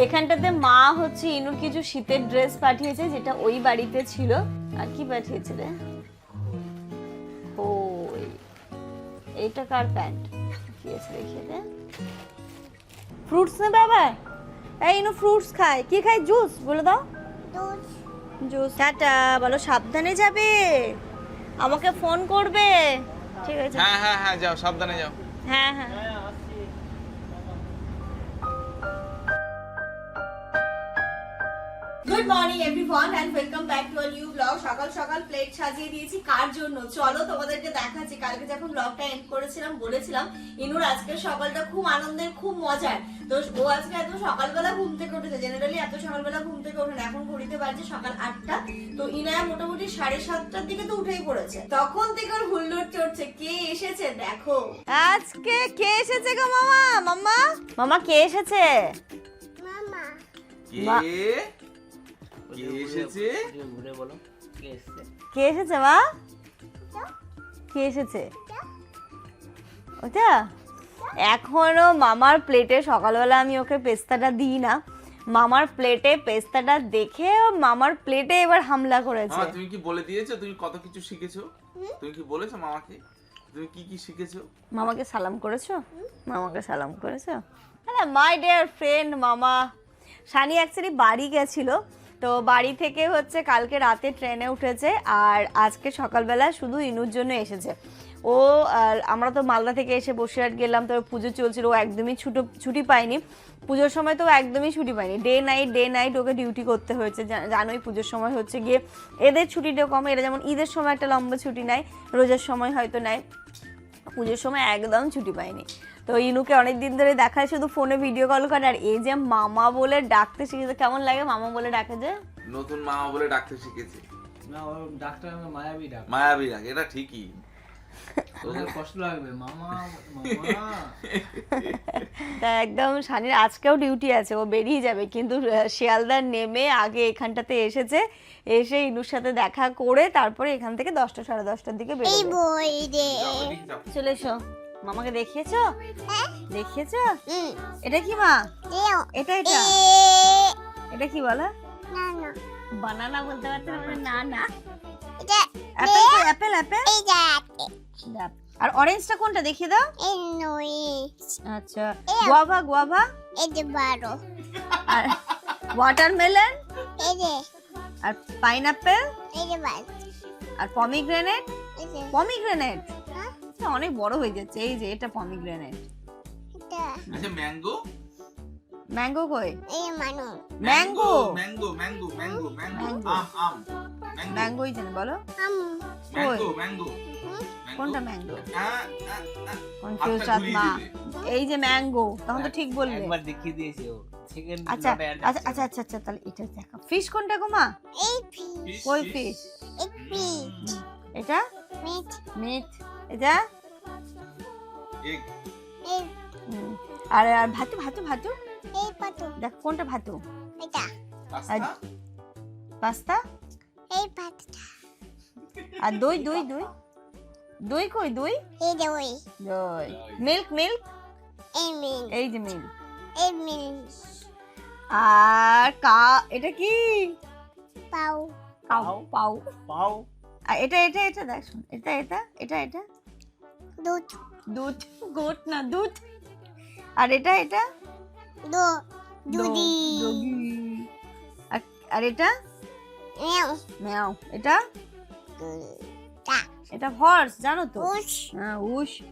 এখানটাতে মা হচ্ছে ইনুর কিছু শীতের ড্রেস পাঠিয়েছে যেটা ওই বাড়িতে ছিল। আর কি পাঠিয়েছে রে? ওই এইটা কার প্যান্ট? কি আছে দেখিয়ে দে ফ্রুটস নেবে আবার এই ইনু ফ্রুটস খায়। কি খায়? জুস বলে দাও। জুস। টাটা বলো সাবধানে যাবে। আমাকে ফোন করবে। ঠিক আছে। হ্যাঁ হ্যাঁ হ্যাঁ যাও সাবধানে যাও। হ্যাঁ হ্যাঁ। Good morning everyone and welcome back to a new blog সকাল সকাল প্লেট সাজিয়ে দিয়েছি। কার জন্য? চলো তোমাদেরকে দেখাচ্ছি। কালকে যখন ব্লগটা এন্ড করেছিলাম বলেছিলাম ইনুর আজকের সকালটা খুব আনন্দের খুব মজার। তো ও আজকে এত সকালবেলা ঘুম থেকে উঠেছে। জেনারেলি এত সকালবেলা ঘুম থেকে ওঠে না। এখন ঘড়িতে বাজে সকাল আটটা। তো ইনায়া মোটামুটি সাড়ে সাতটার দিকে তো উঠেই পড়েছে। তখন থেকে ওর হুল্লোড় চড়ছে কে এসেছে? দেখো। আজকে কে এসেছে গো মামা? মামা মামা কে এসেছে? কে মা- কে এসেছে? ঘুরে বলো কে এসছে? কে এসেছে মা? কে এসেছে? ওটা? এখনও মামার প্লেটে সকালবেলা আমি ওকে পেস্তাটা দিই না। মামার প্লেটে পেস্তাটা দেখে ও মামার প্লেটে এবার হামলা করেছে। তুমি কি বলে দিয়েছ? তুমি কত কিছু শিখেছো? তুমি কি বলেছ মামাকে? তুমি কি কি শিখেছো? মামাকে সালাম করেছ? মামাকে সালাম করেছ? হ্যাঁ মাই ডিয়ার ফ্রেন্ড মামা। সানি অ্যাকচুয়ালি বাড়ি গেছিল। তো বাড়ি থেকে হচ্ছে কালকে রাতে ট্রেনে উঠেছে আর আজকে সকালবেলা শুধু ইনুর জন্য এসেছে। ও আমরা তো মালদা থেকে এসে বসিরহাট গেলাম, তো পুজো চলছিল, ও একদমই ছুটো, ছুটি পায়নি। পুজোর সময় তো একদমই ছুটি পায়নি। Day night day night okay duty করতে হয়েছে। জানোই পুজোর সময় হচ্ছে গিয়ে এদের ছুটিটা কম। এরা যেমন ঈদের সময় একটা লম্বা ছুটি নেয়, রোজার সময় হয়তো নেয়। পুজোর সময় একদম ছুটি পাইনি। তো ইনুকে অনেক দিন ধরে দেখায় শুধু ফোনে ভিডিও কল করে আর এই যে মামা বলে ডাকতে শিখেছে কেমন লাগে মামা বলে ডাকে যে? নতুন মামা বলে ডাকতে শিখেছে। না ও ডাক্তার মায়াবী ডাক। মায়াবী ডাক এটা ঠিকই। একদম সানির আজকেও ডিউটি আছে ও বেরিয়ে যাবে। কিন্তু শিয়ালদার নেমে আগে এখানটাতে এসেছে এসে ইনুর সাথে দেখা করে তারপরে এখান থেকে দশটা সাড়ে দশটার দিকে বেরোবে। চলে এসো। মামাকে দেখিয়েছো? হ্যাঁ? দেখিয়েছো? এটা কি মা? এটা এটা? এটা কি বলো? না না। বানানা বলতে পারতে না না। এটা অ্যাপেল কই অ্যাপেল অ্যাপেল এই আর অরেঞ্জটা কোনটা দেখিয়ে দাও? এই নই আচ্ছা গুয়াভা গুয়াভা এই যে বারো আর ওয়াটারমেলন এই যে। আর পাইনাপেল এই যে বার আর পমিগ্রেনেট এই পমিগ্রেনেট হ্যাঁ? অনেক বড় হয়ে যাচ্ছে এই যে এটা পমিগ্রেনেট আচ্ছা ম্যাঙ্গো ম্যাঙ্গো কই? এই মানু। Mango mango mango mango mango আম আম। ম্যাঙ্গো ম্যাঙ্গোই জানি বলো ম্যাঙ্গো ম্যাঙ্গো কোনটা ম্যাঙ্গো আ, আ, আ। কনফিউজ আত্মা। এই যে ম্যাঙ্গো তখন তো ঠিক বলবে একবার দেখিয়ে দিয়েছে ও। আচ্ছা আচ্ছা আচ্ছা আচ্ছা আচ্ছা তাহলে এটা দেখো। ফিশ কোনটা গো মা? এই ফি কই ফিশ এটা? মিট মিট এটা. আর আর ভাতু ভাতু ভাতু? এই দেখ কোনটা ভাতু? এটা? পাস্তা? এই পাতু আর দই দই দই? দই কই দই? এই যে ওই। দই। Milk milk? এই মিন এই যে মিল্ক। এই মিন আর কা এটা কি? পাউ পাউ পাউ পাও। আর এটা এটা এটা দেখ শোন। এটা এটা এটা এটা? দুধ। দুধ গোট না দুধ? আর এটা এটা? দো দো- দুদি আর আর এটা? ম্যাও এটা? এটা হর্স জানো তো? উস হ্যাঁ উশ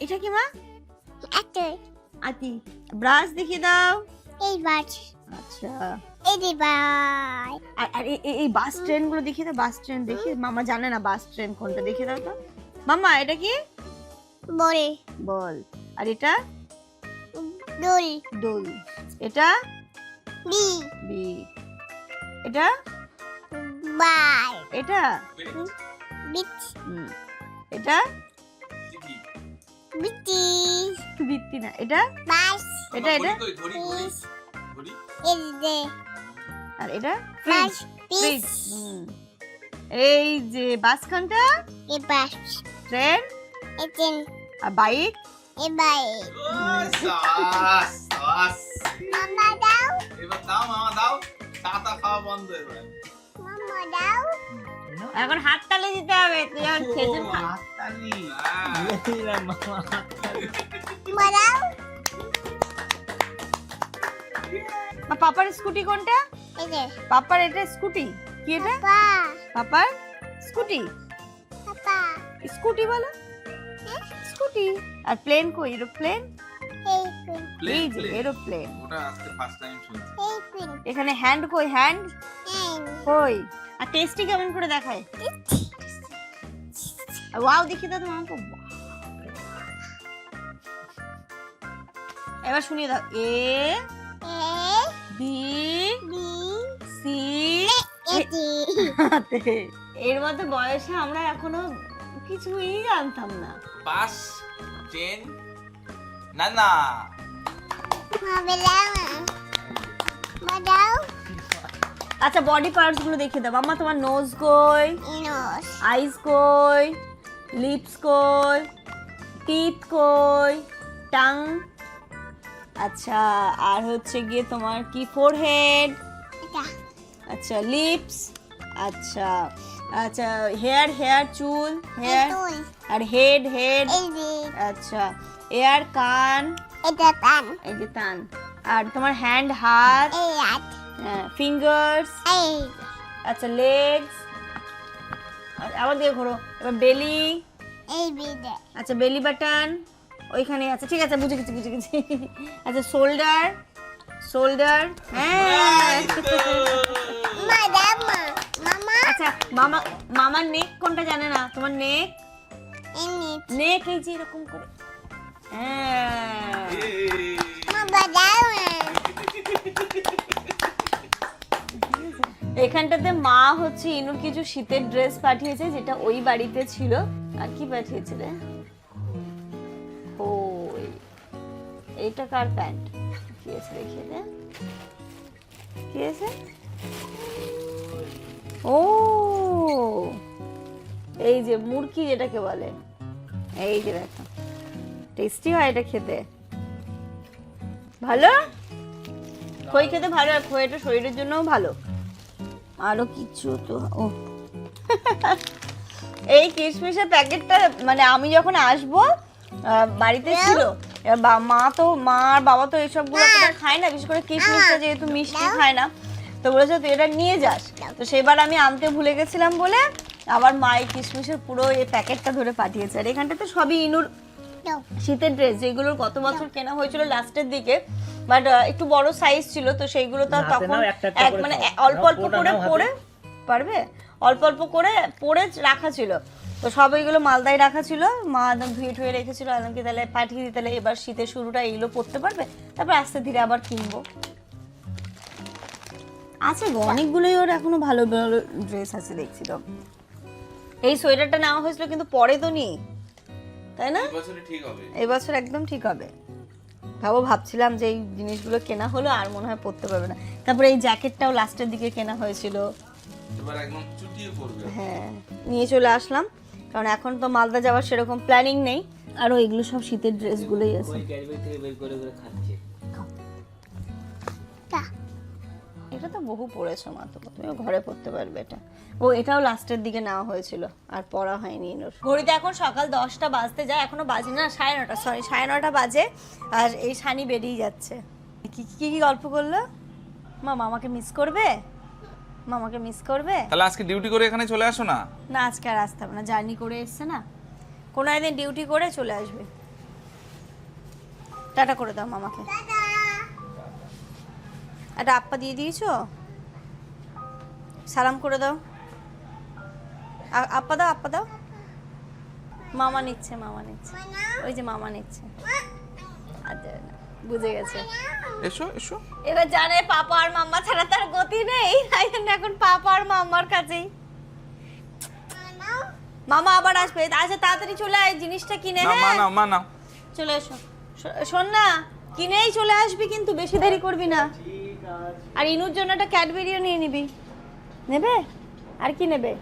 এটা কি মা? এত আতি। ব্রাশ দেখিয়ে দাও। এই বাজ। আচ্ছা। এই বাই আর এই- বাস ট্রেনগুলো দেখিয়ে দাও বাস ট্রেন দেখি মামা জানে না বাস ট্রেন কোনটা দেখিয়ে দাও তো। মামা এটা কি? বলে। বল। আর এটা? দোল। দোল। এটা? বি। বি। এটা? বাই এটা? বিট হুম। এটা? চিকি। বিটি না। এটা? বাস এটা এটা? আর এটা? বাস ফ্রিজ এই যে বাসখানটা? এই বাস ট্রেন এই ট্রেন আর বাইক এই বাই ও, সাবাস, সাবাস। মামা দাও। এবার দাও মামা দাও। চা টা খাওয়া বন্ধ এবার। দাও। এখন হাত তালে দিতে হবে তুই এখন ও, হাততালি। হ্যাঁ। হাততালি। পাপার স্কুটি কোনটা? পাপার এটা স্কুটি। কি এটা? পাপার স্কুটি। স্কুটি বলো। স্কুটি। আর প্লেন কই? এরোপ্লেন? এই যে। এরোপ্লেন। ওটা আজকে ফার্স্ট টাইম শুনছি। এখানে হ্যান্ড কই? হ্যান্ড কই? আর টেস্টি কেমন করে দেখায়? ওয়াও দেখি তো তোমার তো এবার শুনিয়ে দাও। A A B B C এর মধ্যে বয়সে আমরা এখনও কিছুই জানতাম না। বাস ট্রেন না না। মামা দাও মা। দাও আচ্ছা বডি পার্টসগুলো দেখিয়ে দাও। মাম্মা তোমার নোজ কই? আইস কই? লিপস কই? টিথ কই? টাং আচ্ছা আর হচ্ছে গিয়ে তোমার কি ফোরহেড আচ্ছা লিপস আচ্ছা আচ্ছা হেয়ার হেয়ার চুল হেয়ার আর হেড হেড আচ্ছা এয়ার কান? এটা টান এই যে তান আর তোমার হ্যান্ড হাত এই হাত। ফিঙ্গার্স এই আচ্ছা লেগস আবার দিয়ে ঘোরো। এবার বেলি আচ্ছা বেলি বাটন ওইখানে আছে। ঠিক আছে বুঝে গেছি বুঝে গেছি। আচ্ছা শোল্ডার শোল্ডার হ্যাঁ। আচ্ছা মামা মামার নেক কোনটা জানে না? তোমার নেক নেক এই যে এরকম করে। হ্যাঁ মামা দাও মা এখানটাতে মা হচ্ছে ইনুর কিছু শীতের ড্রেস পাঠিয়েছে, যেটা ওই বাড়িতে ছিল। আর কি পাঠিয়েছে রে? ওই, এইটা কার প্যান্ট? কি আছে দেখিয়ে দে। কি আছে? ও, এই যে মুরকি যেটাকে বলে। এই যে দেখো। টেস্টি হয় এটা খেতে। ভালো? খই খেতে ভালো আর খইটা শরীরের জন্যও ভালো। আরও কিছু তো ও। এই কিশমিশের প্যাকেটটা মানে আমি যখন আসব বাড়িতে ছিল মা তো মা আর বাবা তো এইসবগুলো খায় না বিশেষ করে কিশমিশটা যেহেতু মিষ্টি খায় না তো বলেছে তুই এটা নিয়ে যাস। তো সেবার আমি আনতে ভুলে গেছিলাম বলে আবার মা এই কিশমিশের পুরো এই প্যাকেটটা ধরে পাঠিয়েছে। আর এখানটাতে সবই ইনুর শীতের ড্রেস যেগুলোর গত বছর কেনা হয়েছিল লাস্টের দিকে বাট একটু বড় সাইজ ছিল তো সেইগুলো তো আর তখন এক মানে অল্প অল্প করে পরে পারবে? অল্প অল্প করে পরে রাখা ছিল। তো সব এইগুলো মালদায় রাখা ছিল। মা একদম ধুয়ে ধুয়ে রেখেছিল। আলমকে তাহলে পাঠিয়ে দিই তাহলে এবার শীতের শুরুটা এইগুলো পড়তে পারবে। তারপর আস্তে ধীরে আবার কিনবো। আছে গো অনেকগুলোই ওর এখনও ভালো ভালো ড্রেস আছে দেখছি তো। এই সোয়েটারটা নেওয়া হয়েছিল কিন্তু পরে তো নেই। তাই না? এই বছরে ঠিক হবে। এই বছর একদম ঠিক হবে। ভাবো ভাবছিলাম যে এই জিনিসগুলো কেনা হলো আর মনে হয় পরতে পারবে না। তারপরে এই জ্যাকেটটাও লাস্টের দিকে কেনা হয়েছিল। এবার একদম চুটিয়ে করবে হ্যাঁ নিয়ে চলে আসলাম। কারণ এখন তো মালদা যাওয়ার সেরকম প্ল্যানিং নেই। আরও এগুলো সব শীতের ড্রেসগুলোই আছে। এটা তো বহু পড়েছো মা তো তুমিও ঘরে পড়তে পারবে এটা। ও এটাও লাস্টের দিকে নেওয়া হয়েছিল আর পড়া হয়নি ইনোর। ঘড়িতে এখন সকাল দশটা বাজতে যায় এখনও বাজে না সাড়ে নটা সরি সাড়ে নটা বাজে আর এই সানি বেরিয়ে যাচ্ছে। কি কি কি গল্প করল? মা মামাকে মিস করবে? মামাকে মিস করবে? তাহলে আজকে ডিউটি করে এখানে চলে আসো না? না আজকে আর আসতে হবে না জার্নি করে এসছে না। কোনো একদিন ডিউটি করে চলে আসবে। টাটা করে দাও মামাকে। একটা আপ্পা দিয়ে দিয়েছ? সালাম করে দাও। আ- আপ্পা দাও আপ্পা দাও। মামা নিচ্ছে মামা নিচ্ছে। ওই যে মামা নিচ্ছে। আচ্ছা বুঝে গেছে। এসো এসো। এবার জানে পাপা আর মাম্মা ছাড়া তার গতি নেই তাই জন্য এখন পাপা আর মাম্মার কাছেই। মামা? আবার আসবে। আচ্ছা তাড়াতাড়ি চলে আয় জিনিসটা কিনে না মা হ্যাঁ? নাও মা নাও। চলে এসো। শোন না কিনেই চলে আসবি কিন্তু বেশি দেরি করবি না। আর ইনুর জন্য একটা ক্যাডবেরিও নিয়ে নিবি। নেবে? আর কি নেবে?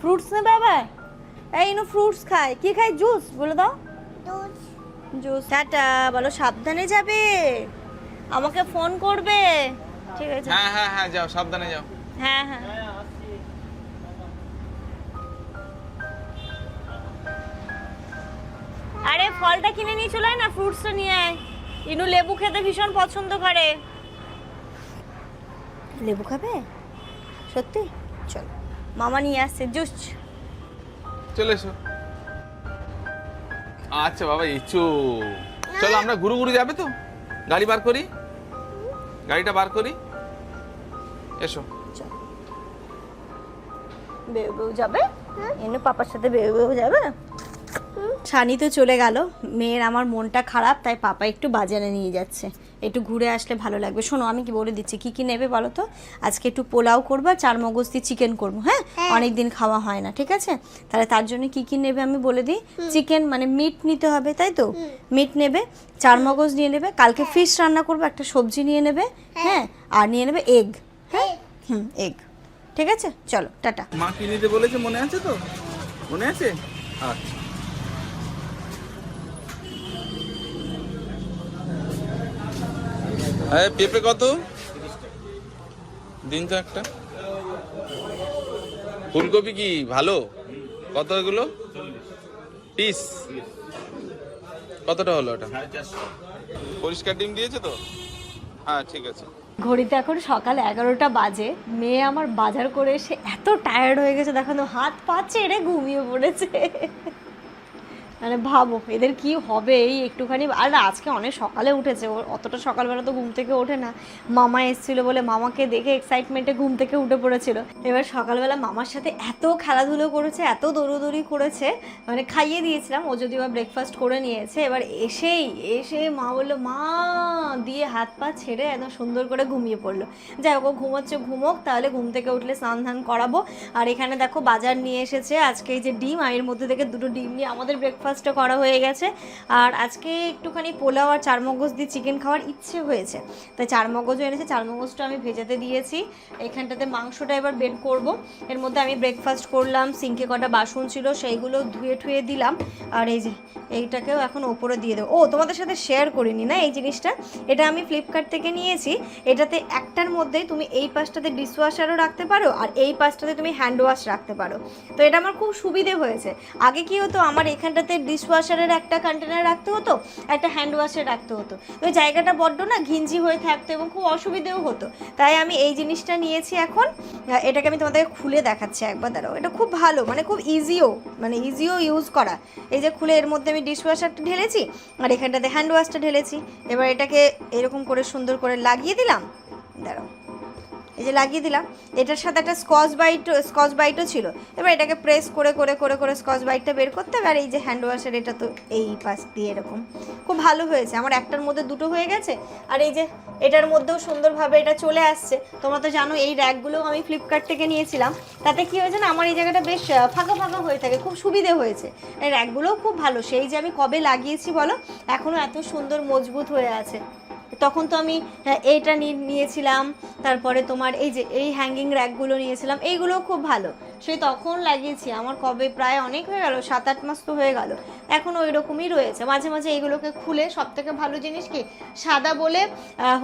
ফ্রুটস নেবে আবার? এই ইনু ফ্রুটস খায়। কি খায়? জুস বলে দাও। জুস টাটা বলো সাবধানে যাবে। আমাকে ফোন করবে। ঠিক আছে। হ্যাঁ হ্যাঁ হ্যাঁ যাও সাবধানে যাও। হ্যাঁ হ্যাঁ। আরে ফলটা কিনে নিয়ে চলে না ফ্রুটসটা নিয়ে আয়। ইনু লেবু খেতে ভীষণ পছন্দ করে। লেবু খাবে? সত্যি? চল মামা নিয়ে আসছে জুস। চলে এসো। আচ্ছা বাবা ইচ্ছু। চলো আমরা ঘুরু ঘুরু যাবে তো? গাড়ি বার করি? গাড়িটা বার করি? এসো। চল। বেউ বেউ যাবে? এনে পাপার সাথে বেউ বেউ যাবে? সানি তো চলে গেল। মেয়ের আমার মনটা খারাপ তাই পাপা একটু বাজারে নিয়ে যাচ্ছে। একটু ঘুরে আসলে ভালো লাগবে। শোনো আমি কি বলে দিচ্ছি কি কি নেবে বলো তো? আজকে একটু পোলাও করব আর চার মগজ দিয়ে চিকেন করব হ্যাঁ? অনেক দিন খাওয়া হয় না ঠিক আছে? তাহলে তার জন্য কি কি নেবে আমি বলে দিই? চিকেন মানে মিট নিতে হবে তাই তো? মিট নেবে চার মগজ নিয়ে নেবে কালকে ফিশ রান্না করব একটা সবজি নিয়ে নেবে হ্যাঁ। আর নিয়ে নেবে এগ হ্যাঁ? হুম এগ ঠিক আছে? চলো টাটা। মা কি নিতে বলেছে মনে আছে তো? মনে আছে? আচ্ছা। এই পেঁপে কত? দিন তো একটা। ফুলকপি কি ভালো? কত এগুলো? পিস? কতটা হলো ওটা? পরিষ্কার ডিম দিয়েছে তো? হ্যাঁ ঠিক আছে। ঘড়িতে এখন সকাল এগারোটা বাজে। মেয়ে আমার বাজার করে এসে এত টায়ার্ড হয়ে গেছে, দেখো তো হাত পা চেড়ে ঘুমিয়ে পড়েছে। মানে ভাবো, এদের কি হবে? এই একটুখানি, আর আজকে অনেক সকালে উঠেছে ও অতটা সকালবেলা তো ঘুম থেকে ওঠে না। মামা এসেছিল বলে মামাকে দেখে এক্সাইটমেন্টে ঘুম থেকে উঠে পড়েছিল। এবার সকালবেলা মামার সাথে এত খেলাধুলো করেছে, এত দৌড়োদৌড়ি করেছে মানে খাইয়ে দিয়েছিলাম, ও যদি যদিও ব্রেকফাস্ট করে নিয়েছে। এবার এসেই, এসে মা বলল, মা, দিয়ে হাত পা ছেড়ে একদম সুন্দর করে ঘুমিয়ে পড়ল। যাই হোক, ও ঘুমোচ্ছে, ঘুমোক, তাহলে ঘুম থেকে উঠলে স্নান ধান করাবো। আর এখানে দেখো, বাজার নিয়ে এসেছে, আজকে এই যে ডিম, আর এর মধ্যে থেকে দুটো ডিম নিয়ে আমাদের ব্রেকফাস্টটা করা হয়ে গেছে। আর আজকে একটুখানি পোলাও আর চার মগজ দিয়ে চিকেন খাওয়ার ইচ্ছে হয়েছে। তাই চার মগজও এনেছে চার মগজটা আমি ভেজাতে দিয়েছি। এখানটাতে মাংসটা এবার বের করব। এর মধ্যে আমি ব্রেকফাস্ট করলাম, সিঙ্কে কটা বাসন ছিল সেইগুলো ধুয়ে ঠুয়ে দিলাম। আর এই যে, এইটাকেও এখন ওপরে দিয়ে দেবো। ও, তোমাদের সাথে শেয়ার করিনি না এই জিনিসটা? এটা আমি ফ্লিপকার্ট থেকে নিয়েছি। এটাতে একটার মধ্যে তুমি এই পাশটাতে ডিশওয়াশারও রাখতে পারো আর এই পাশটাতে তুমি হ্যান্ড ওয়াশ রাখতে পারো। তো এটা আমার খুব সুবিধে হয়েছে। আগে কি হতো, আমার এখানটাতে ডিশওয়াশারের একটা কন্টেনার রাখতে হতো, একটা হ্যান্ড ওয়াশের রাখতে হতো। ওই জায়গাটা বড্ড না ঘিঞ্জি হয়ে থাকতো এবং খুব অসুবিধেও হতো। তাই আমি এই জিনিসটা নিয়েছি এখন। এটাকে আমি তোমাদেরকে খুলে দেখাচ্ছি একবার, দাঁড়াও। এটা খুব ভালো মানে খুব ইজিও মানে ইজিও ইউজ করা। এই যে খুলে এর মধ্যে আমি ডিশওয়াশারটা ঢেলেছি, আর এখানটাতে হ্যান্ড ওয়াশটা ঢেলেছি। এবার এটাকে এরকম করে সুন্দর করে লাগিয়ে দিলাম। দাঁড়াও। এই যে লাগিয়ে দিলাম, এটার সাথে একটা স্কচ বাইট, স্কচ বাইটও ছিল। এবার এটাকে প্রেস করে করে করে করে স্কচ বাইটটা বের করতে হবে, আর এই যে হ্যান্ড ওয়াশের এটা তো এই পাশ দিয়ে এরকম। খুব ভালো হয়েছে, আমার একটার মধ্যে দুটো হয়ে গেছে, আর এই যে এটার মধ্যেও সুন্দরভাবে এটা চলে আসছে। তোমরা তো জানো, এই র্যাকগুলোও আমি ফ্লিপকার্ট থেকে নিয়েছিলাম। তাতে কি হয়েছে না, আমার এই জায়গাটা বেশ ফাঁকা ফাঁকা হয়ে থাকে, খুব সুবিধে হয়েছে। র্যাকগুলোও খুব ভালো, সেই যে আমি কবে লাগিয়েছি বলো এখনও এত সুন্দর মজবুত হয়ে আছে। তখন তো আমি হ্যাঁ, এইটা নিয়ে নিয়েছিলাম তারপরে তোমার এই যে এই হ্যাঙ্গিং র্যাকগুলো নিয়েছিলাম এইগুলোও খুব ভালো। সেই তখন লাগিয়েছি। আমার কবে প্রায় অনেক হয়ে গেল সাত আট মাস তো হয়ে গেল। এখন ওই রকমই রয়েছে। মাঝে মাঝে এগুলোকে খুলে সব থেকে ভালো জিনিস কি? সাদা বলে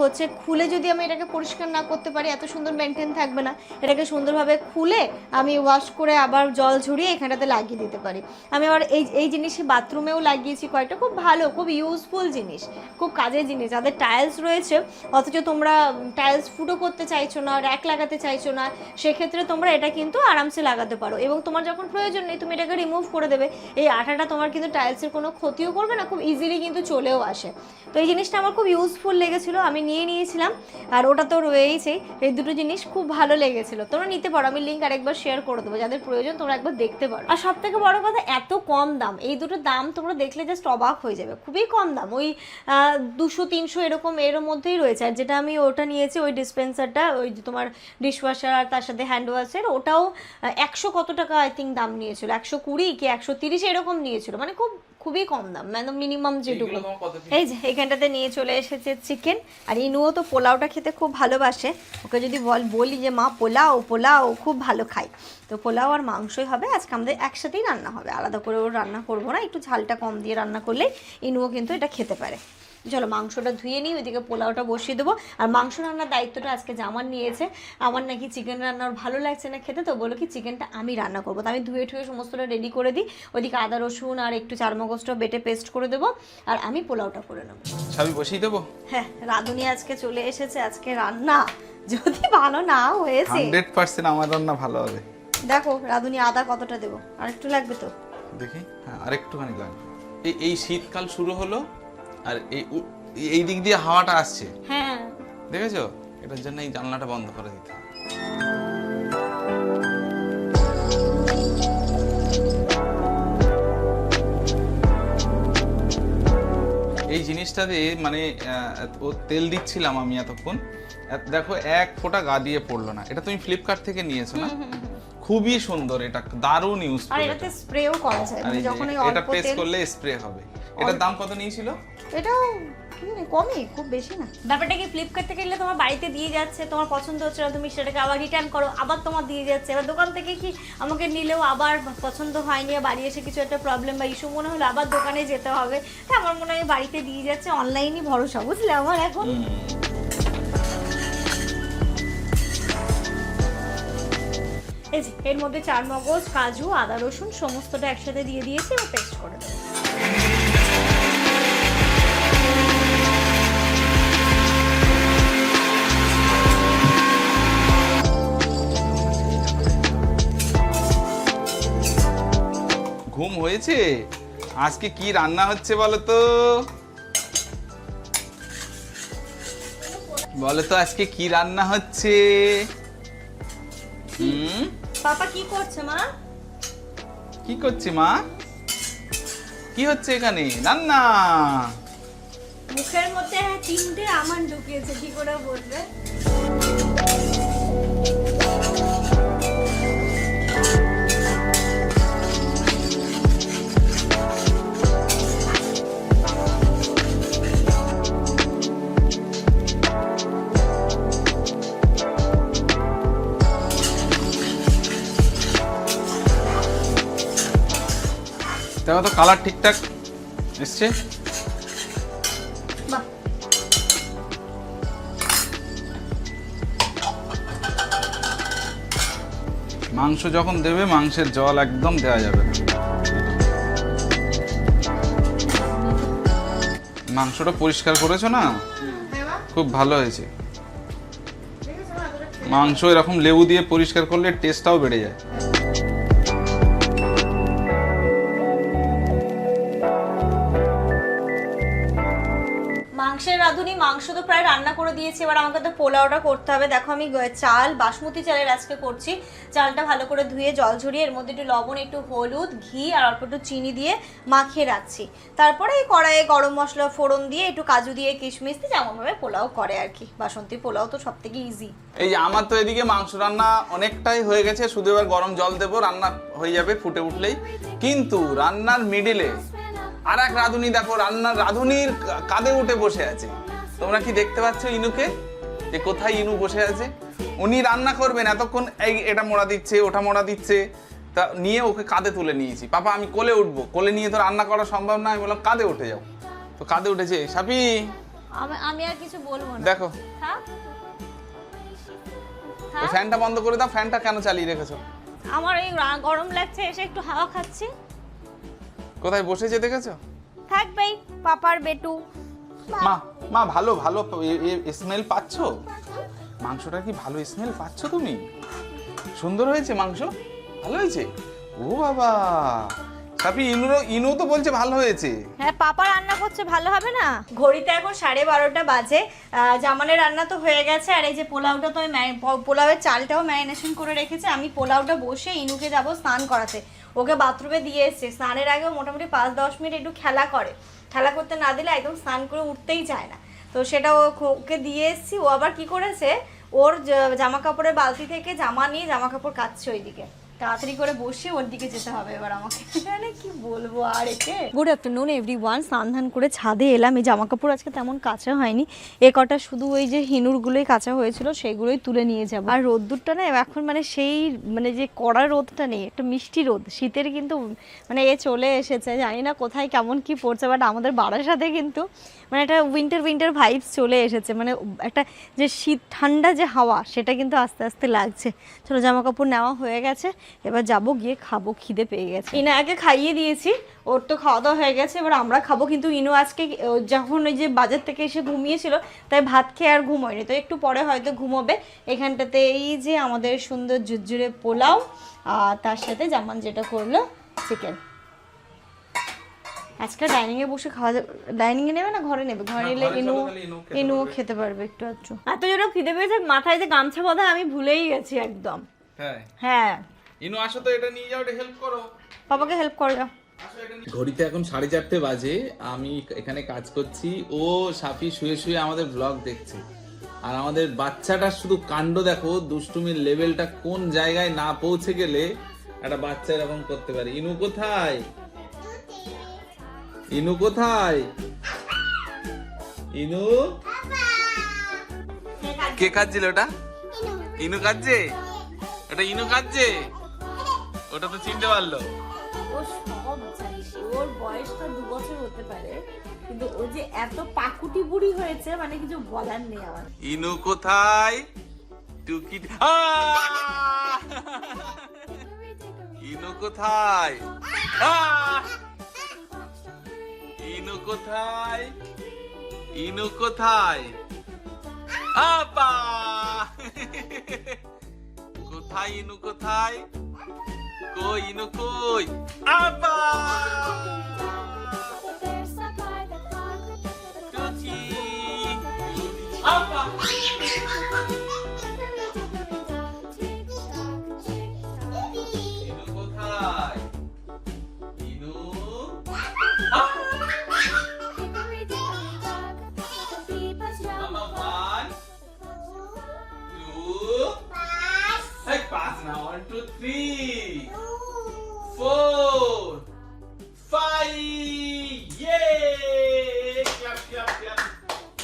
হচ্ছে খুলে যদি আমি এটাকে পরিষ্কার না করতে পারি, এত সুন্দর মেনটেন থাকবে না। এটাকে সুন্দরভাবে খুলে আমি ওয়াশ করে আবার জল ঝরিয়ে এখানটাতে লাগিয়ে দিতে পারি। আমি আবার এই এই জিনিসই বাথরুমেও লাগিয়েছি কয়েকটা। খুব ভালো, খুব ইউজফুল জিনিস, খুব কাজের জিনিস। যাদের টাইলস রয়েছে, অথচ তোমরা টাইলস ফুটো করতে চাইছো না র্যাক লাগাতে চাইছো না, সেক্ষেত্রে তোমরা এটা কিন্তু আরামসে লাগাতে পারো। এবং তোমার যখন প্রয়োজন নেই, তুমি এটাকে রিমুভ করে দেবে। এই আঠাটা তোমার কিন্তু টাইলসের কোনো ক্ষতিও করবে না, খুব ইজিলি কিন্তু চলেও আসে। তো এই জিনিসটা আমার খুব ইউজফুল লেগেছিল, আমি নিয়ে নিয়েছিলাম। আর ওটা তো রয়েইছে। এই দুটো জিনিস খুব ভালো লেগেছিল। তোমরা নিতে পারো, আমি লিঙ্ক আরেকবার শেয়ার করে দেবো, যাদের প্রয়োজন তোমরা একবার দেখতে পারো। আর সব থেকে বড় কথা, এত কম দাম। এই দুটো দাম তোমরা দেখলে জাস্ট অবাক হয়ে যাবে। খুবই কম দাম। ওই দুশো, তিনশো এরকম এর মধ্যেই রয়েছে। আর যেটা আমি ওটা নিয়েছি, ওই ডিসপেন্সারটা ওই তোমার ডিশওয়াশার আর তার সাথে হ্যান্ড ওয়াশের ওটাও একশো কত টাকা আই থিঙ্ক দাম নিয়েছিল? একশো কুড়ি কি একশো তিরিশ এরকম নিয়েছিল? মানে খুব খুবই কম দাম মানে মিনিমাম যেটুকু? এই যে এখানটাতে নিয়ে চলে এসেছে চিকেন আর ইনুও তো পোলাওটা খেতে খুব ভালোবাসে। ওকে যদি বল বলি যে মা পোলাও পোলাও খুব ভালো খাই। তো পোলাও আর মাংসই হবে। আজকে আমাদের একসাথেই রান্না হবে। আলাদা করে ওর রান্না করব না একটু ঝালটা কম দিয়ে রান্না করলে ইনুও কিন্তু এটা খেতে পারে। চলো মাংসটা ধুয়ে নিই ওইদিকে পোলাওটা বসিয়ে দেবো। আর মাংস রান্নার দায়িত্বটা আজকে জামান নিয়েছে। আমার নাকি চিকেন রান্নার ভালো লাগছে না খেতে তো বলো কি চিকেনটা আমি রান্না করব। তো আমি ধুয়ে ঠুয়ে সমস্তটা রেডি করে দিই। ওইদিকে আদা রসুন আর একটু চারমগজটা বেটে পেস্ট করে দেবো। আর আমি পোলাওটা করে নেব। সাবি বসিয়ে দেবো? হ্যাঁ রাঁধুনি আজকে চলে এসেছে আজকে রান্না। যদি ভালো না হয়েছে। হান্ড্রেড পার্সেন্ট আমার রান্না ভালো হবে। দেখো রাঁধুনি আদা কতটা দেবো? আর একটু লাগবে তো? দেখি হ্যাঁ আরেকটুখানি লাগবে। এই শীতকাল শুরু হলো আর এই এই দিক দিয়ে হাওয়াটা আসছে। হ্যাঁ। দেখেছ? এটার জন্য এই জানলাটা বন্ধ করে দিতে এই জিনিসটা দিয়ে মানে ও তেল দিচ্ছিলাম আমি এতক্ষণ। দেখো এক ফোঁটা গা দিয়ে পড়ল না। এটা তুমি ফ্লিপকার্ট থেকে নিয়েছো না? খুবই সুন্দর এটা দারুণ ইউজ আর এটাতে স্প্রেও করা যায় মানে যখন এটা অল্প প্রেস তেল করলে স্প্রে হবে। এটার দাম কত নিয়েছিল? এটাও কি কমই খুব বেশি না। ব্যাপারটা কি ফ্লিপকার্ট থেকে নিলে তোমার বাড়িতে দিয়ে যাচ্ছে তোমার পছন্দ হচ্ছে না তুমি সেটাকে আবার রিটার্ন করো আবার তোমার দিয়ে যাচ্ছে। এবার দোকান থেকে কি আমাকে নিলেও আবার পছন্দ হয়নি বাড়ি এসে কিছু একটা প্রবলেম বা ইস্যু মনে হলো আবার দোকানে যেতে হবে। আমার মনে হয় বাড়িতে দিয়ে যাচ্ছে অনলাইনই ভরসা বুঝলে আমার এখন? এই যে, এর মধ্যে চার মগজ, কাজু, আদা, রসুন সমস্তটা একসাথে দিয়ে দিয়েছি এবং পেস্ট করে দেবো ঘুম হয়েছে? আজকে কি রান্না হচ্ছে বলো তো বলো তো আজকে কি রান্না হচ্ছে? হুম? পাপা কি করছে মা? কি করছে মা? কি হচ্ছে এখানে? রান্না মুখের মধ্যে তিনটে আমান ঢুকিয়েছে কি করে বলবে? দেখো তো কালার ঠিকঠাক এসছে। মাংস যখন দেবে মাংসের জল একদম দেওয়া যাবে মাংসটা পরিষ্কার করেছ না? খুব ভালো হয়েছে। মাংস এরকম লেবু দিয়ে পরিষ্কার করলে টেস্টটাও বেড়ে যায়। রাঁধুনি মাংস তো প্রায় রান্না করে দিয়েছি, এবার আমাকে তো পোলাওটা করতে হবে। দেখো আমি চাল, বাসমতি চালের আজকে করছি। চালটা ভালো করে ধুয়ে জল ঝরিয়ে এর মধ্যে একটু লবণ, একটু হলুদ, ঘি আর অল্প একটু চিনি দিয়ে মাখিয়ে রাখছি। তারপরে এই কড়াইয়ে গরম মশলা, ফোড়ন দিয়ে একটু কাজু দিয়ে কিশমিশ দিয়ে যেমনভাবে পোলাও করে আর কি। বাসন্তী পোলাও তো সব থেকে ইজি এই যে আমার তো এদিকে মাংস রান্না অনেকটাই হয়ে গেছে, শুধু এবার গরম জল দেবো, রান্না হয়ে যাবে ফুটে উঠলেই। কিন্তু রান্নার মিডিলে আর এক রাঁধুনি দেখো রান্নার রাঁধুনির কাঁধে উঠে বসে আছে। তোমরা কি দেখতে পাচ্ছ ইনুকে? যে কোথায় ইনু বসে আছে? উনি রান্না করবেন এতক্ষণ এই এটা মোড়া দিচ্ছে ওটা মোড়া দিচ্ছে। তা নিয়ে ওকে কাঁধে তুলে নিয়েছি। পাপা আমি কোলে উঠবো। কোলে নিয়ে তো রান্না করা সম্ভব না আমি বললাম কাঁধে উঠে যাও। তো কাঁধে উঠেছে। সাপি! আমি আর কিছু বলব না। দেখো। ফ্যানটা বন্ধ করে দাও ফ্যানটা কেন চালিয়ে রেখেছো? আমার এই গরম লাগছে এসে একটু হাওয়া খাচ্ছি। কোথায় বসে বসেছে দেখেছ থাকবেই পাপার বেটু। মা মা ভালো ভালো স্মেল পাচ্ছ? মাংসটা কি ভালো স্মেল পাচ্ছ তুমি? সুন্দর হয়েছে মাংস? ভালো হয়েছে? ও বাবা! সাপি ইনুরও ইনু তো বলছে ভালো হয়েছে। হ্যাঁ পাপা রান্না করছে ভালো হবে না? ঘড়িতে এখন সাড়ে বারোটা বাজে। জামানের রান্না তো হয়ে গেছে আর এই যে পোলাওটা তো আমি পোলাওয়ের চালটাও ম্যারিনেশন করে রেখেছি। আমি পোলাওটা বসে ইনুকে যাব স্নান করাতে। ওকে বাথরুমে দিয়ে এসছে। স্নানের আগে মোটামুটি পাঁচ দশ মিনিট একটু খেলা করে। খেলা করতে না দিলে একদম স্নান করে উঠতেই চায় না। তো সেটা ওকে দিয়ে এসছি। ও আবার কি করেছে? ওর জামা কাপড়ের বালতি থেকে জামা নিয়ে জামা কাপড় কাচ্ছে ওইদিকে। তাড়াতাড়ি করে বসে ওর দিকে যেতে হবে এবার আমাকে। মানে কি বলব আর একে? গুড আফটারনুন এভরি ওয়ান স্নান ধান করে ছাদে এলাম। এই জামা কাপড় আজকে তেমন কাঁচা হয়নি। এ কটা শুধু ওই যে হিনুরগুলোই কাঁচা হয়েছিল, সেগুলোই তুলে নিয়ে যাব। আর রোদ্দুরটা না, এখন মানে সেই মানে যে কড়া রোদটা নেই, একটা মিষ্টি রোদ। শীতের কিন্তু মানে এ চলে এসেছে। জানি না কোথায় কেমন কি পড়ছে বাট আমাদের বাড়ার সাথে কিন্তু মানে একটা উইন্টার উইন্টার ভাইবস চলে এসেছে। মানে একটা যে শীত, ঠান্ডা যে হাওয়া, সেটা কিন্তু আস্তে আস্তে লাগছে। চলো জামা কাপড় নেওয়া হয়ে গেছে। এবার যাব গিয়ে খাব খিদে পেয়ে গেছে। ইনা আগে খাইয়ে দিয়েছি ওর তো খাওয়া দাওয়া হয়ে গেছে এবার আমরা খাব কিন্তু ইনু আজকে যখন ওই যে বাজার থেকে এসে ঘুমিয়েছিল তাই ভাত খেয়ে আর ঘুমোয়নি। তো একটু পরে হয়তো ঘুমোবে। এখানটাতে এই যে আমাদের সুন্দর ঝুরঝুরে পোলাও আর তার সাথে জামান যেটা করল চিকেন আজকে ডাইনিং এ বসে খাওয়া যাবে ডাইনিং এ নেবে না ঘরে নেবে? ঘরে নিলে ইনু ইনুও খেতে পারবে। একটু একটু এত জোরে খিদে পেয়েছে মাথায় যে গামছা বাঁধা আমি ভুলেই গেছি একদম। হ্যাঁ। হ্যাঁ। ইনু আসো তো এটা নিয়ে যাও এটা হেল্প করো। বাবাকে হেল্প করে দাও। ঘড়িতে এখন সাড়ে চারটে বাজে আমি এখানে কাজ করছি। ও সাফি শুয়ে শুয়ে আমাদের ব্লগ দেখছে। আর আমাদের বাচ্চাটার শুধু কাণ্ড দেখো দুষ্টুমির লেভেলটা কোন জায়গায় না পৌঁছে গেলে একটা বাচ্চা এরকম করতে পারে। ইনু কোথায়? ইনু কোথায়? ইনু? কে কাঁদছিল ওটা? ইনু। কাঁদছে ওটা ইনু কাঁদছে ওটা তো চিনতে পারল। ও সব জানিস ওর বয়সটা দু বছর হতে পারে কিন্তু ও যে এত পাকুটি বুড়ি হয়েছে মানে কিছু বলার নেই আমার। ইনু কোথায়? টুকি! ইনু কোথায়! ইনু কোথায়? ইনু কোথায়? আপা কোথায় ইনু কোথায়? কই ইনু কই আপা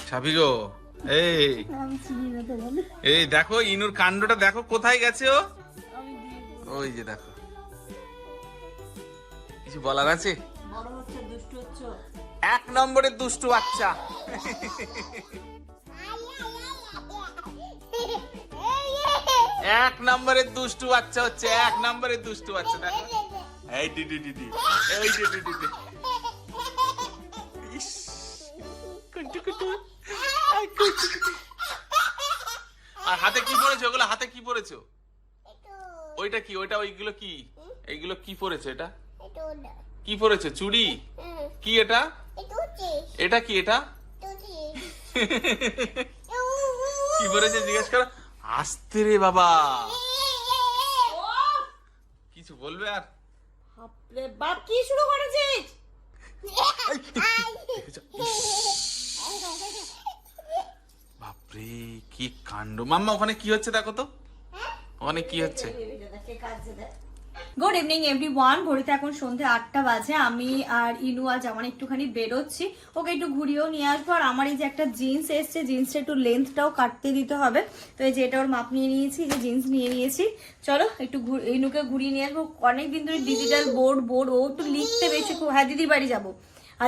ছাবি গো এই। এই দেখো ইনুর কাণ্ডটা দেখো কোথায় গেছে ও? ওই যে দেখো। কিছু বলার আছে? এক নম্বরের দুষ্টু বাচ্চা। এক নম্বরের দুষ্টু বাচ্চা হচ্ছে এক নম্বরের দুষ্টু বাচ্চা দেখো। এই ডিডি ডিডি এই ডিডি ডিডি হাতে কি পড়েছো ওগুলো হাতে কি পড়েছো ওইটা কি ওইটা ওইগুলো কি এইগুলো কি পড়েছো এটা কি পড়েছো চুড়ি কি এটা এটা কি এটা কি পড়েছে জিজ্ঞেস করো আসতে রে বাবা কিছু বলবে আর বাপ কি শুরু করেছিস? বাপরে কি কাণ্ড। মাম্মা ওখানে কি হচ্ছে দেখো তো? ওখানে কি হচ্ছে? গুড ইভিনিং এভরি ওয়ান ঘড়িতে এখন সন্ধে আটটা বাজে। আমি আর ইনু আজ আমার একটুখানি বেরোচ্ছি। ওকে একটু ঘুরিয়েও নিয়ে আসব। আর আমার এই যে একটা জিন্স এসছে জিন্সটা একটু লেন্থটাও কাটতে দিতে হবে। তো এই যে এটা ওর মাপ নিয়ে নিয়েছি এই যে জিন্স নিয়ে নিয়েছি। চলো একটু ইনুকে ঘুরিয়ে নিয়ে আসব। অনেকদিন ধরে ডিজিটাল বোর্ড বোর্ড ও একটু লিখতে বেশি খুব হ্যাঁ দিদির বাড়ি যাব।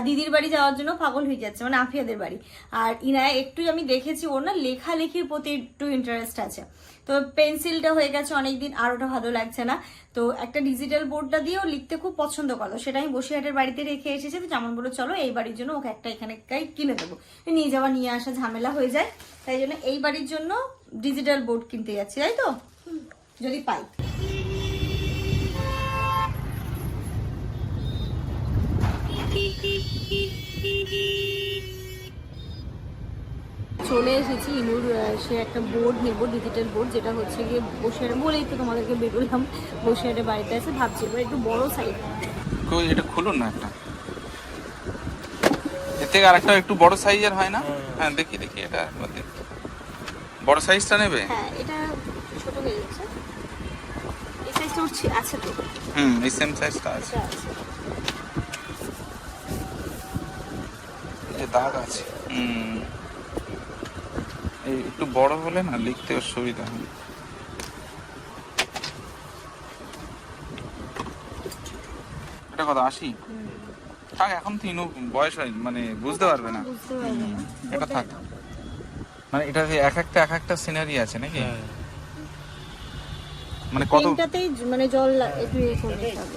দিদির বাড়ি যাওয়ার জন্য পাগল হয়ে যাচ্ছে মানে আফিয়াদের বাড়ি। আর ইনায় একটু আমি দেখেছি, ওর না লেখালেখির প্রতি একটু ইন্টারেস্ট আছে। তো পেন্সিলটা হয়ে গেছে অনেকদিন, আর ওটা ভালো লাগছে না। তো একটা ডিজিটাল বোর্ডটা দিয়েও লিখতে খুব পছন্দ করল সেটা আমি বসিরহাটের বাড়িতে রেখে এসেছি, তো যেমন বলো চলো এই বাড়ির জন্য ওকে একটা এখানে কিনে দেবো। নিয়ে যাওয়া, নিয়ে আসা ঝামেলা হয়ে যায়। তাই জন্য এই বাড়ির জন্য ডিজিটাল বোর্ড কিনতে যাচ্ছি, তাই তো? যদি পাই। চলে এসেছি ইনুর সে একটা বোর্ড নেব ডিজিটাল বোর্ড যেটা হচ্ছে গিয়ে বসে বলেই তো তোমাদেরকে বেরোলাম বসে বাড়িতে আছে ভাবছি এবার একটু বড় সাইজ কই এটা খুলুন না একটা। এর থেকে আরেকটা একটু বড় সাইজের হয় না? হ্যাঁ। দেখি দেখি এটা। বড় সাইজটা নেবে? হ্যাঁ এটা ছোট হয়ে যাচ্ছে এই সাইজটা তোর আছে তো? হুম এই সেম সাইজটা আছে। এটা আছে দাগ আছে। হুম। এই একটু বড় হলে না লিখতে সুবিধা হয়। এটা কত আশি থাক এখন তো ইনু বয়স হয় মানে বুঝতে পারবে না। বুঝতে পারবে। না হুম, এটা থাক। মানে এটা এক একটা এক একটা সিনারি আছে নাকি? মানে কত মানে জল একটু ইয়ে করতে হবে।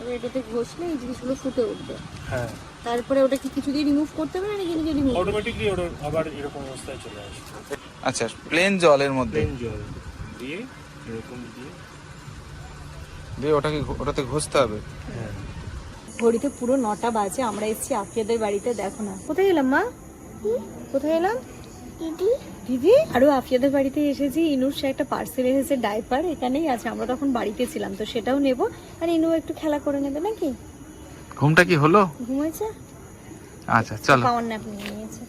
এবার এটাতে ঘষলে এই জিনিসগুলো ফুটে উঠবে। হ্যাঁ। তারপরে ওটা কি কিছু দিয়ে রিমুভ করতে হবে না নাকি নিজে রিমুভ অটোমেটিকলি ওটা আবার এরকম অবস্থায় চলে আসবে। আচ্ছা প্লেন জলের মধ্যে? প্লেন জল দিয়ে এরকম দিয়ে। দিয়ে ওটাকে ওটাতে ঘষতে হবে? হ্যাঁ। ঘড়িতে পুরো নটা বাজে আমরা এসেছি আফিয়াদের বাড়িতে দেখো না। কোথায় এলাম মা? কোথায় এলাম? দিদি? দিদি আরও আফিয়াদের বাড়িতে এসেছি। ইনুর সে একটা পার্সেল এসেছে ডাইপার এখানেই আছে আমরা তখন বাড়িতে ছিলাম তো সেটাও নেব। আর ইনু একটু খেলা করে নেবে নাকি? ঘুমটা কি হলো? ঘুমাইছে আচ্ছা চলো। পাওয়ার ন্যাপ নিয়ে নিয়েছে।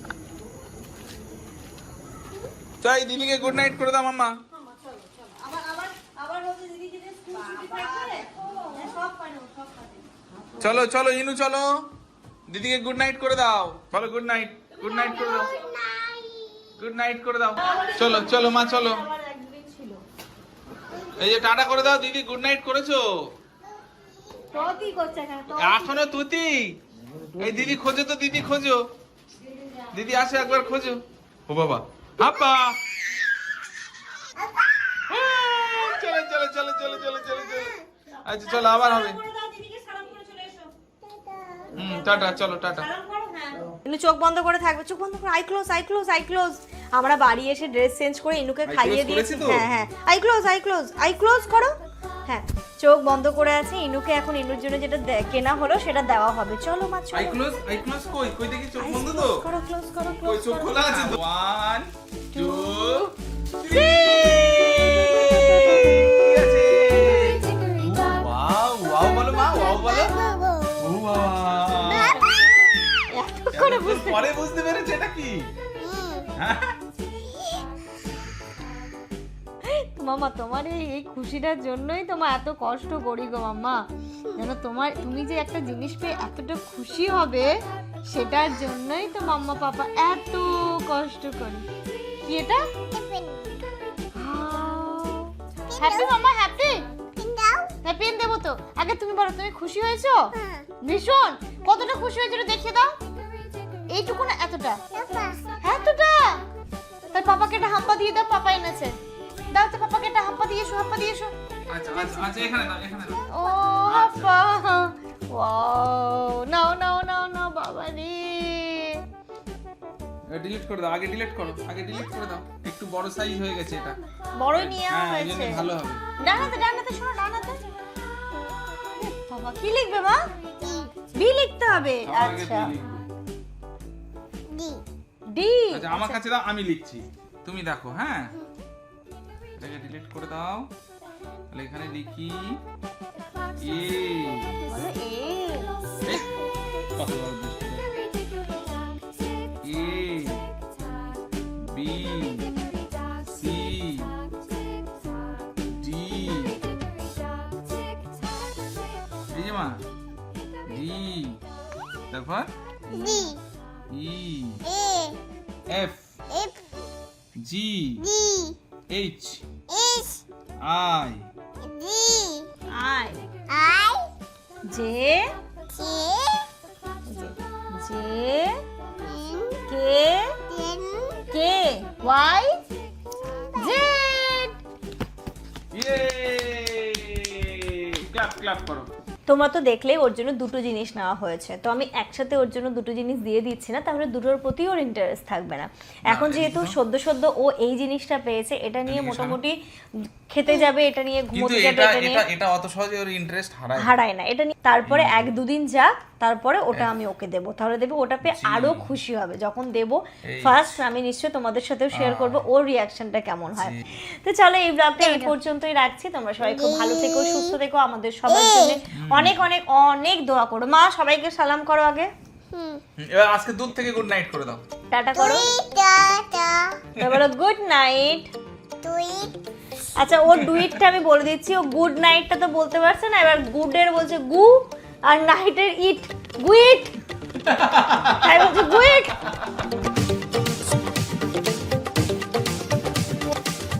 চাই দিদিকে গুড নাইট করে দাও মাম্মা। চলো চলো ইনু চলো। দিদিকে গুড নাইট করে দাও। বলো গুড নাইট গুড নাইট করে দাও। গুড নাইট করে দাও। চলো চলো মা চলো। এই যে টাটা করে দাও দিদি গুড নাইট করেছ? এখনও তুতি? এই দিদি খোঁজো তো দিদি খোঁজো। দিদি আসো একবার খোঁজো। ও বাবা। হাপ্পা চলো চলো চলো চলো চলো চলো চলো। আচ্ছা চলো আবার হবে। হুম টাটা চলো টাটা। ইনু চোখ বন্ধ করে থাকবে। চোখ বন্ধ করে eye close eye close eye close আমরা বাড়ি এসে ড্রেস চেঞ্জ করে ইনুকে খাইয়ে দিয়েছি। হ্যাঁ হ্যাঁ। Eye close eye close eye close করো। হ্যাঁ চোখ বন্ধ করে আছে। ইনুকে এখন ইনুর জন্য যেটা কেনা হলো সেটা দেওয়া হবে। চলো মা চলো। আই ক্লোজ আই ক্লোজ কই? কই দেখি চোখ বন্ধ তো? করো ক্লোজ করো ক্লোজ চোখ খোলা আছে 1 2 3 পরে বুঝতে পেরেছে এটা কি? হ্যাঁ? মামা তোমার এই খুশিটার জন্যই তোমার এত কষ্ট করি গো মাম্মা যেন তোমার তুমি যে একটা জিনিস পেয়ে এতটা খুশি হবে সেটার জন্যই তো মাম্মা পাপা এত কষ্ট করে। কি এটা? হ্যাপি মাম্মা হ্যাপি হ্যাপি দেবো তো। আগে তুমি বলো তুমি খুশি হয়েছো? ভীষণ। কতটা খুশি হয়েছো একটু দেখিয়ে দাও। এইটুকু না এতটা? এতটা? তাই পাপাকে একটা হাম্পা দিয়ে দাও পাপা এনেছে। দাও তো পাপাকে একটা হাম্পা দিয়ে এসো হাম্পা দিয়ে এসো। আচ্ছা আচ্ছা আচ্ছা ও হাম্পা। ওয়াও নাও নাও নাও নাও বাবা রে। ডিলিট করে দাও আগে ডিলিট করো আগে ডিলিট করে দাও। একটু বড় সাইজ হয়ে গেছে এটা। বড়ই নিয়ে হ্যাঁ এই হয়েছে। ভালো হবে। ডানাতে ডানাতে শোনো ডানাতে। বাবা কি লিখবে মা? বি লিখতে হবে। আচ্ছা। ডি আচ্ছা আমার কাছে দাও আমি লিখছি। তুমি দেখো হ্যাঁ? এটাকে ডিলিট করে দাও। তাহলে এখানে লিখি A A B C D এই যে মা ডি তারপর E. A F. F. G. G. H. H. I. D I. I. J. J. J. K. K. Y. Z. Yay! Clap, clap, clap. তোমরা তো দেখলেই ওর জন্য দুটো জিনিস নেওয়া হয়েছে। তো আমি একসাথে ওর জন্য দুটো জিনিস দিয়ে দিচ্ছি না তাহলে দুটোর প্রতি ওর ইন্টারেস্ট থাকবে না। এখন যেহেতু সদ্য সদ্য ও এই জিনিসটা পেয়েছে এটা নিয়ে মোটামুটি খেতে যাবে এটা নিয়ে ঘুমোতে যাবে এটা এটা নিয়ে এটা এটা অত সহজে ওর ইন্টারেস্ট হারায় না। হারায় না। এটা নিয়ে তারপরে এক দুদিন যাক তারপরে ওটা আমি ওকে দেবো। তাহলে দেবে ওটা পেয়ে আরও খুশি হবে। যখন দেবো। ফার্স্ট আমি নিশ্চয়ই তোমাদের সাথেও শেয়ার করব ওর রিয়াকশনটা কেমন হয়। তো চলো এই ব্লগটা এই পর্যন্তই রাখছি। তোমরা সবাই খুব ভালো থেকো সুস্থ থেকো আমাদের সবার জন্য। অনেক অনেক অনেক দোয়া করো। মা সবাইকে সালাম করো আগে। হুম, এবার আজকে দূর থেকে গুড নাইট করে দাও। টাটা করো। তারপরে গুড নাইট তো Sweet. আচ্ছা ওর ডুইটটা আমি বলে দিচ্ছি। ও গুড নাইটটা তো বলতে পারছে না, এবার গুডের বলছে গু, আর নাইটের ইট গুইট তাই বলছে গুইট